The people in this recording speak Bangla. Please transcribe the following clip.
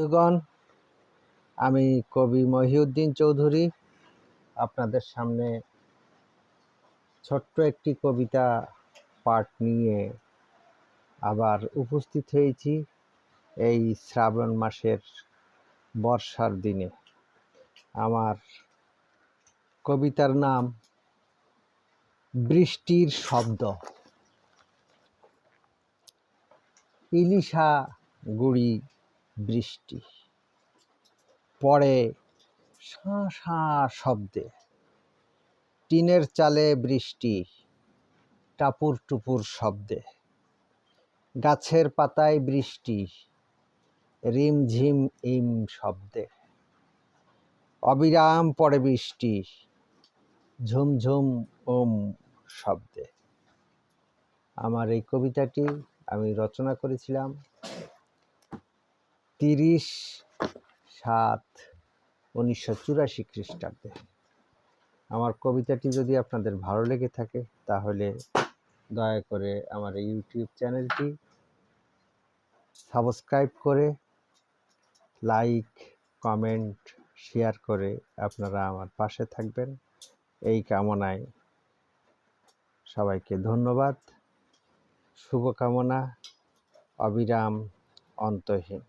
বন্ধুগণ, আমি কবি মহিউদ্দিন চৌধুরী। আপনাদের সামনে ছোট্ট একটি কবিতা পাঠ নিয়ে আবার উপস্থিত হয়েছি এই শ্রাবণ মাসের বর্ষার দিনে। আমার কবিতার নাম বৃষ্টির শব্দ। ইলিশা গুড়ি বৃষ্টি। পড়ে শাঁ শাঁ শব্দে টিনের চালে বৃষ্টি, টাপুর টুপুর শব্দে গাছের পাতায় বৃষ্টি রিমঝিম ইম শব্দে অবিরাম পড়ে বৃষ্টি ঝুমঝুম ওম শব্দে। আমার এই কবিতাটি আমি রচনা করেছিলাম তিরিশ সাত উনিশশো চুরাশি খ্রিস্টাব্দে। আমার কবিতাটি যদি আপনাদের ভালো লেগে থাকে, তাহলে দয়া করে আমার ইউটিউব চ্যানেলটি সাবস্ক্রাইব করে, লাইক, কমেন্ট, শেয়ার করে আপনারা আমার পাশে থাকবেন। এই কামনায় সবাইকে ধন্যবাদ। শুভকামনা। অবিরাম অন্তহীন।